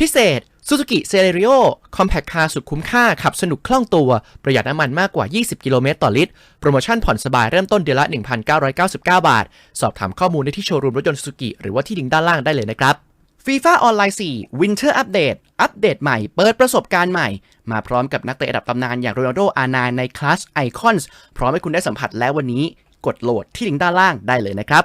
พิเศษ Suzuki Celerio Compact Car สุดคุ้มค่า ขับสนุกคล่องตัว ประหยัดน้ำมันมากกว่า 20 กิโลเมตรต่อลิตร โปรโมชั่นผ่อนสบายเริ่มต้นเดือนละ 1,999 บาท สอบถามข้อมูลได้ที่โชว์รูมรถยนต์ Suzuki หรือว่าที่ลิงก์ด้านล่างได้เลยนะครับ FIFA Online 4 Winter Update อัปเดตใหม่ เปิดประสบการณ์ใหม่ มาพร้อมกับนักเตะระดับตำนานอย่างโรนัลโด อาร์ไนในคลาสไอคอนส์พร้อมให้คุณได้สัมผัสแล้ววันนี้ กดโหลดที่ลิงก์ด้านล่างได้เลยนะครับ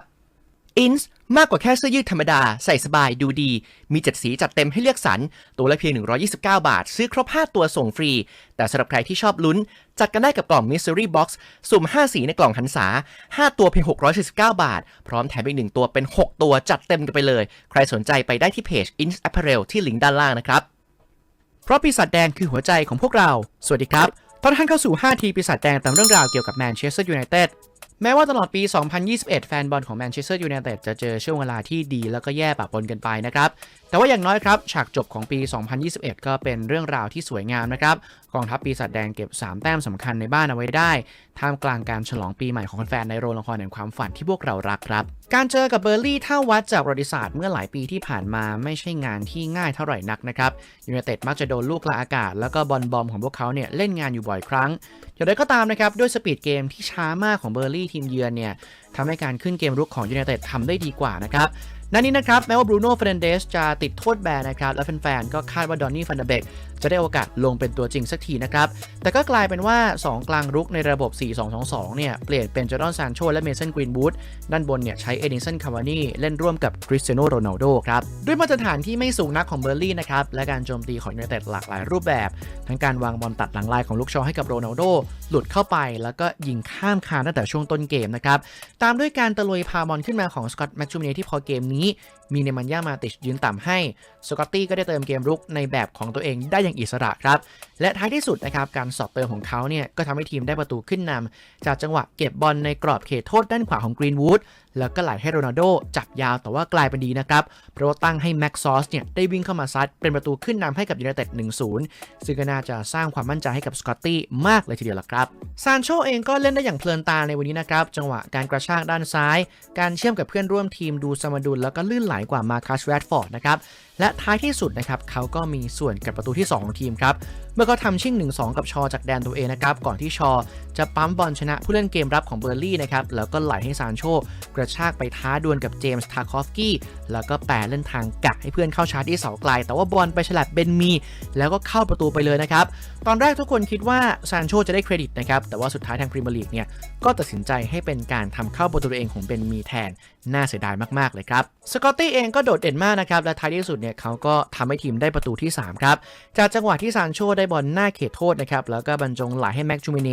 อินส์ มากกว่าแค่เสื้อยืดธรรมดา ใส่สบายดูดี มีเจัดสีจัดเต็มให้เลือกสรร ตัวละเพียง 129 บาท ซื้อครบ 5 ตัวส่งฟรี แต่สำหรับใครที่ชอบลุ้น จัดกันได้กับกล่อง Mystery Box สุ่ม 5 สีในกล่องหันษา 5 ตัวเพียง 649 บาท พร้อมแถมอีก 1 ตัวเป็น 6 ตัวจัดเต็มกันไปเลย ใครสนใจไปได้ที่เพจ Ins Apparel ที่ลิงก์ด้านล่างนะครับ เพราะปีศาจแดงคือหัวใจของพวกเรา สวัสดีครับต้อนรับท่านเข้าสู่ 5 ทีปีศาจแดงตามเรื่องราวเกี่ยวกับแมนเชสเตอร์ยูไนเต็ด แม้ว่าตลอดปี 2021 แฟนบอลของแมนเชสเตอร์ยูไนเต็ดจะเจอช่วงเวลาที่ดีแล้วก็แย่ปะปนกันไปนะครับ แต่ว่าอย่างน้อยครับ ฉากจบของปี 2021 ก็เป็นเรื่องราวที่สวยงามนะครับ กองทัพปีศาจแดงเก็บ 3 แต้มสำคัญในบ้านเอาไว้ได้ ท่ามกลางการฉลองปีใหม่ของแฟนในโรงละครแห่งความฝันที่พวกเรารักครับการเจอกับเบอร์ลี่ถ้าวัดจากประวัติศาสตร์เมื่อหลายปีที่ผ่านมาไม่ใช่งานที่ง่ายเท่าไหร่นักนะครับยูไนเต็ดมักจะโดนลูกละอากาศ แล้วก็บอลบอมของพวกเขาเนี่ยเล่นงานอยู่บ่อยครั้งอย่างไรก็ตามนะครับ ด้วยสปีดเกมที่ช้ามากของเบอร์ลี่ทีมเยือนเนี่ยทำให้การขึ้นเกมรุกของยูไนเต็ดทำได้ดีกว่านะครับ นั่นนี้นะครับแม้ว่าบรูโน่เฟรนเดสจะติดโทษแบนนะครับ และแฟนๆ ก็คาดว่าดอนนี่ฟันเดเบกจะได้โอกาสลงเป็นตัวจริงสักทีนะครับ แต่ก็กลายเป็นว่า 2 กลางรุกในระบบ 4-2-2-2เนี่ย เปลี่ยนเป็นจอร์แดนซานโชและเมสันกรีนบูธด้านบนเนี่ย ใช้เอดิสันคาวานีเล่นร่วมกับคริสเตียโนโรนัลโดครับ ด้วยมาตรฐานที่ไม่สูงนักของเบอร์ลี่นะครับและการโจมตีของยูไนเต็ดหลากหลายรูปแบบ ทั้งการวางบอลตัดหลังลายของลูกชอให้กับโรนัลโดหลุดเข้าไป แล้วก็ยิงข้ามคานตั้งแต่ช่วงต้นเกมนะครับตามด้วยการตะลุยพาบอลขึ้นมาของสกอตแมคชูเมเนที่พอเกมนมีเนมันย่ามาติชยืนต่ำให้ สกอตตี้ก็ได้เติมเกมรุกในแบบของตัวเองได้อย่างอิสระครับ และท้ายที่สุดนะครับ การสอบเติมของเขาเนี่ย ก็ทำให้ทีมได้ประตูขึ้นนำจากจังหวะเก็บบอลในกรอบเขตโทษด้านขวาของกรีนวูด แล้วก็ไหลให้โรนัลโดจับยาวแต่ว่ากลายเป็นดีนะครับ เพราะว่าตั้งให้แม็กซอสเนี่ยได้วิ่งเข้ามาซัด เป็นประตูขึ้นนำให้กับยูไนเต็ด 1-0 ซึ่งก็น่าจะสร้างความมั่นใจให้กับสกอตตี้มากเลยทีเดียวละครับ ซานโชเองก็เล่นได้อย่างเพลินตาในวันนี้นะครับ จังหวะการกระชากด้านซ้าย การเชื่อมกับเพื่อนร่วมทีมดูสมดุลแล้วก็ลื่นไหลกว่ามาคัสแรดฟอร์ดนะครับและท้ายที่สุดนะครับเขาก็มีส่วนกับประตูที่ 2 ของทีมครับ เมื่อเขาทำชิ่ง 1-2 กับชอจากแดนตัวเองนะครับ ก่อนที่ชอจะปั๊มบอลชนะผู้เล่นเกมรับของเบอร์ลี่นะครับ แล้วก็ไหลให้ซานโชกระชากไปท้าดวลกับเจมส์ทาคอฟกี้ แล้วก็แปรเล่นทางกะให้เพื่อนเข้าชาร์จที่เสาไกล แต่ว่าบอลไปฉลับเบนมี แล้วก็เข้าประตูไปเลยนะครับ ตอนแรกทุกคนคิดว่าซานโชจะได้เครดิตนะครับ แต่ว่าสุดท้ายทางพรีเมียร์ลีกเนี่ยก็ตัดสินใจให้เป็นการทำเข้าประตูตัวเองของเบนมีแทน น่าเสียดายมากๆเลยครับ สกอตตี้เองก็โดดเด่นมากนะครับ และท้ายที่สุดเนี่ยเขาก็ทำให้ทีมได้ประตูที่ 3 ครับ จากจังหวะที่ซานโชได้บอลหน้าเขตโทษนะครับ แล้วก็บรรจงไหลให้แม็กจูมิเน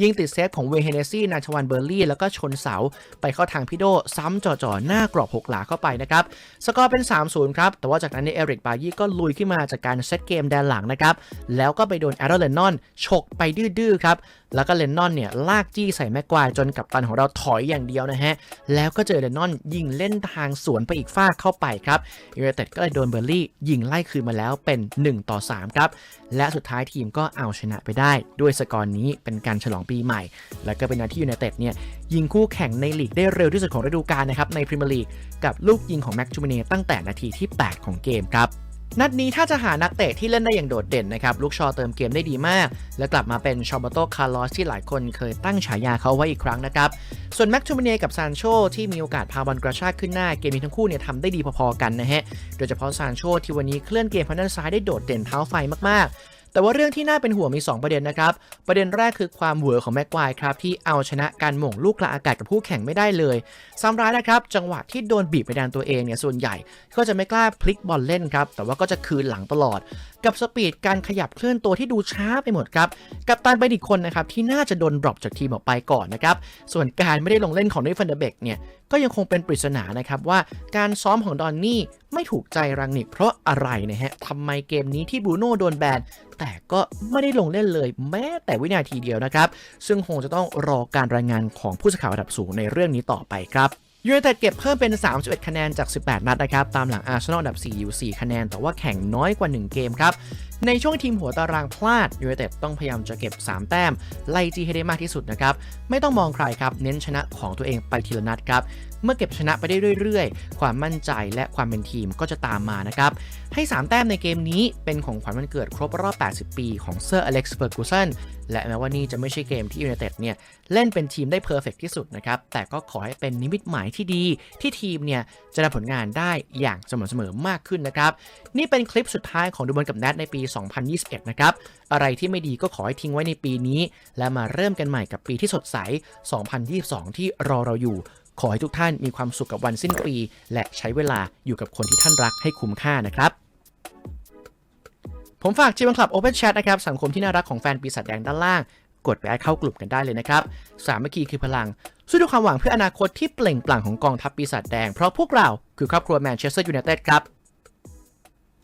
ยิงติดเซฟของเวเฮเนซี่นาชวันเบอร์ลี่ แล้วก็ชนเสา ไปเข้าทางพิโดซ้ำจ่อๆหน้ากรอบ6หลาเข้าไปนะครับ สกอร์เป็น 3-0 ครับ แต่ว่าจากนั้นเนี่ยเอริกบายี่ก็ลุยขึ้นมาจากการเซตเกมแดนหลังนะครับแล้วก็ไปโดนแอโรเลนนอนฉกไปดื้อๆครับแล้วก็เลนนอนเนี่ยลากจี้ใส่แม็กควายจนกับตันของเราถอยอย่างเดียวนะฮะ แล้วก็เจอเลนนอนยิงเล่นทางสวนไปอีกฟาเข้าไปครับยูไนเต็ดก็เลยโดนเบอร์ลี่ยิงไล่คืนมาแล้วเป็น 1 ต่อ 3 ครับ และสุดท้ายทีมก็เอาชนะไปได้ ด้วยสกอร์นี้เป็นการฉลองปีใหม่ แล้วก็เป็นนาที่ยูไนเต็ดเนี่ยยิงคู่แข่งในลีกได้เร็วที่สุดของฤดูกาลนะครับในพรีเมียร์ลีกกับลูกยิงของแม็กจูมิเนตั้งแต่นาทีที่ 8 ของเกมครับ นัดนี้ถ้าจะหานักเตะที่เล่นได้อย่างโดดเด่นนะครับลูกชอเติมเกมได้ดีมาก และกลับมาเป็นชอมบโตคาร์ลอสที่หลายคนเคยตั้งฉายาเขาไว้อีกครั้งนะครับ ส่วนแม็กทูมเนกับซานโชที่มีโอกาสพาบอลกระชากขึ้นหน้าเกมนี้ทั้งคู่เนี่ยทำได้ดีพอๆกันนะฮะ โดยเฉพาะซานโชที่วันนี้เคลื่อนเกมทานด้านซ้ายได้โดดเด่นเท้าไฟมากๆ แต่ว่าเรื่องที่น่าเป็นห่วงมี 2 ประเด็นนะครับ ประเด็นแรกคือความเหวอของแม็กควายครับที่เอาชนะการหม่งลูกกระอากาศกับคู่แข่งไม่ได้เลยซ้ำร้ายนะครับจังหวะที่โดนบีบไปแดนตัวเองเนี่ยส่วนใหญ่ ก็จะไม่กล้าพลิกบอลเล่นครับแต่ว่าก็จะคืนหลังตลอด กับสปีดการขยับเคลื่อนตัวที่ดูช้าไปหมดครับกับตันเป็นอีกคนนะครับที่น่าจะโดนดรอปจากทีมออกไปก่อนนะครับส่วนการไม่ได้ลงเล่นของนิฟันเดเบกเนี่ย ก็ยังคงเป็นปริศนานะครับว่าการซ้อมของดอนนี่ไม่ถูกใจรังนิกเพราะอะไรนะฮะทำไมเกมนี้ที่บรูโน่โดนแบนแต่ก็ไม่ได้ลงเล่นเลยแม้แต่วินาทีเดียวนะครับ ซึ่งคงจะต้องรอการรายงานของผู้สื่อข่าวระดับสูงในเรื่องนี้ต่อไปครับยูไนเต็ดเก็บเพิ่มเป็น 31 คะแนนจาก 18 นัดนะครับ ตามหลังอาร์เซนอลอันดับ 4 อยู่ 4 คะแนน แต่ว่าแข่งน้อยกว่า 1 เกมครับ ในช่วงทีมหัวตารางพลาดยูไนเต็ดต้องพยายามจะเก็บ 3 แต้ม ไล่จี้ให้ได้มากที่สุดนะครับ ไม่ต้องมองใครครับ เน้นชนะของตัวเองไปทีละนัดครับ เมื่อเก็บชนะไปได้เรื่อยๆ ความมั่นใจและความเป็นทีมก็จะตามมานะครับ ให้ 3 แต้มในเกมนี้เป็นของขวัญวันเกิดครบรอบ 80 ปี ของเซอร์อเล็กซ์เฟอร์กูสันและแม้ว่านี่จะไม่ใช่เกมที่ยูไนเต็ดเนี่ยเล่นเป็นทีมได้เพอร์เฟกที่สุดนะครับ แต่ก็ขอให้เป็นนิมิตหมายที่ดี ที่ทีมเนี่ยจะทำผลงานได้อย่างสม่ำเสมอมากขึ้นนะครับ นี่เป็นคลิปสุดท้ายของดูบอลกับแนทในปี2021 นะครับ อะไรที่ไม่ดีก็ขอให้ทิ้งไว้ในปีนี้ และมาเริ่มกันใหม่กับปีที่สดใส 2022 ที่รอเราอยู่ ขอให้ทุกท่านมีความสุขกับวันสิ้นปี และใช้เวลาอยู่กับคนที่ท่านรักให้คุ้มค่านะครับผมฝากจีบังคลับ Open Chat นะครับสังคมที่น่ารักของแฟนปีศาจแดงด้านล่าง กดไปแอดเข้ากลุ่มกันได้เลยนะครับ สามัคคีคือพลังสู้ด้วยความหวังเพื่ออนาคตที่เปล่งปลั่งของกองทัพปีศาจแดง เพราะพวกเราคือครอบครัวแมนเชสเตอร์ยูไนเต็ดครับ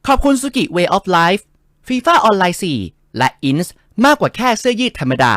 ขอบคุณสุกิ Way of Life FIFA ออนไลน์ 4 และ INS มากกว่าแค่เสื้อยืดธรรมดา